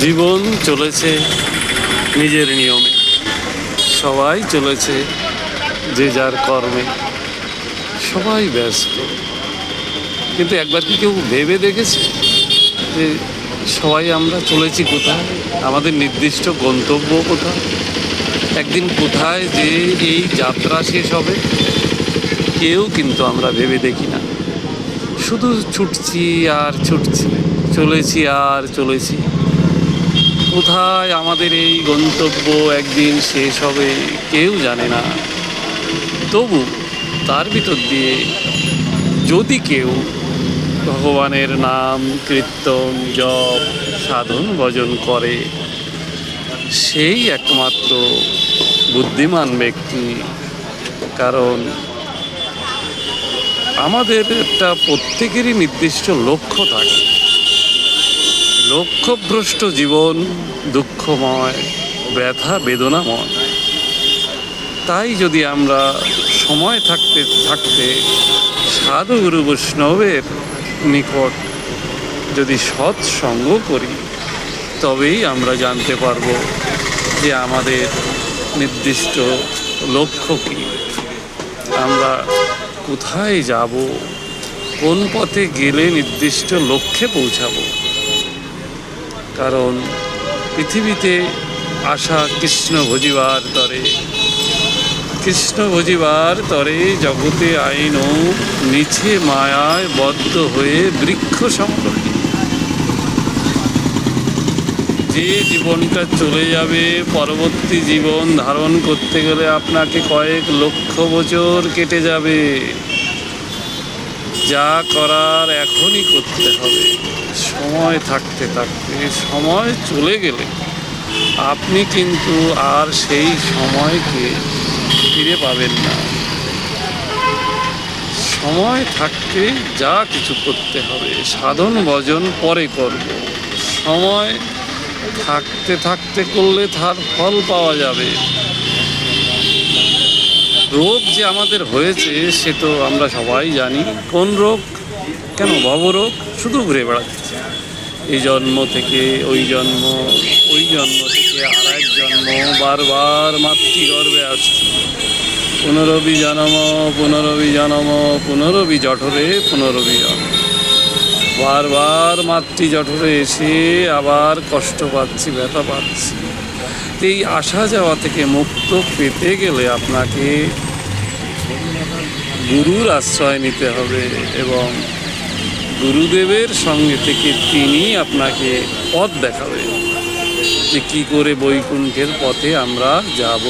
জীবন চলেছে নিজের নিয়মে। সবাই চলেছে যে যার কর্মে। সবাই ব্যস্ত। কিন্তু একবার কি কেউ ভেবে দেখেছে যে সবাই আমরা চলেছি কোথায়? আমাদের নির্দিষ্ট গন্তব্য কোথায়? একদিন কোথায় যে এই যাত্রা শেষ হবে? কেউ কিন্তু আমরা ভেবে দেখি না। শুধু ছুটছি আর ছুটছি। চলেছি আর চলেছি। কোথায় আমাদের এই গন্তব্য একদিন শেষ হবে, কেউ জানে না। তবু তার ভিতর দিয়ে যদি কেউ ভগবানের নাম, কীর্তন, জপ, সাধন ভজন করে, সেই একমাত্র বুদ্ধিমান ব্যক্তি। কারণ আমাদের একটা প্রত্যেকেরই নির্দিষ্ট লক্ষ্য থাকে। লক্ষ্যভ্রষ্ট জীবন, দুঃখময়, ব্যথা, বেদনাময়। তাই যদি আমরা সময় থাকতে থাকতে সাধু গুরু বৈষ্ণবের নিকট যদি সৎসঙ্গ করি, তবেই আমরা জানতে পারব যে আমাদের নির্দিষ্ট লক্ষ্য কী। আমরা কোথায় যাব, কোন পথে গেলে নির্দিষ্ট লক্ষ্যে পৌঁছাবো? কারণ পৃথিবীতে আসা কৃষ্ণ ভজিবার তরে। কৃষ্ণ ভজিবার তরে জগতে আইন নিচে মায়ায় বদ্ধ হয়ে বৃক্ষ সম্পর্কে যে জীবনটা চলে যাবে, পরবর্তী জীবন ধারণ করতে গেলে আপনাকে কয়েক লক্ষ বছর কেটে যাবে। যা করার এখনই করতে হবে। সময় থাকতে থাকতে সময় চলে গেলে আপনি কিন্তু আর সেই সময়কে ফিরে পাবেন না। সময় থাকতে যা কিছু করতে হবে, সাধন ভজন পরে করব। সময় থাকতে থাকতে করলে তার ফল পাওয়া যাবে। রোগ যে আমাদের হয়েছে, সে তো আমরা সবাই জানি। কোন রোগ? কেন? ভবরোগ শুধু ঘুরে বেড়াচ্ছে। এই জন্ম থেকে ওই জন্ম ওই জন্ম থেকে আর এক জন্ম বারবার মাতৃগর্ভে আসছে। পুনরবি জনম পুনরবি জনম পুনরবি জঠরে পুনরবি জন্ম বারবার মাতৃ জঠরে এসে আবার কষ্ট পাচ্ছি, ব্যথা পাচ্ছি। এই আসা যাওয়া থেকে মুক্ত পেতে গেলে আপনাকে গুরুর আশ্রয় নিতে হবে এবং গুরুদেবের সঙ্গে থেকে তিনি আপনাকে পথ দেখাবেন যে কী করে বৈকুণ্ঠের পথে আমরা যাব।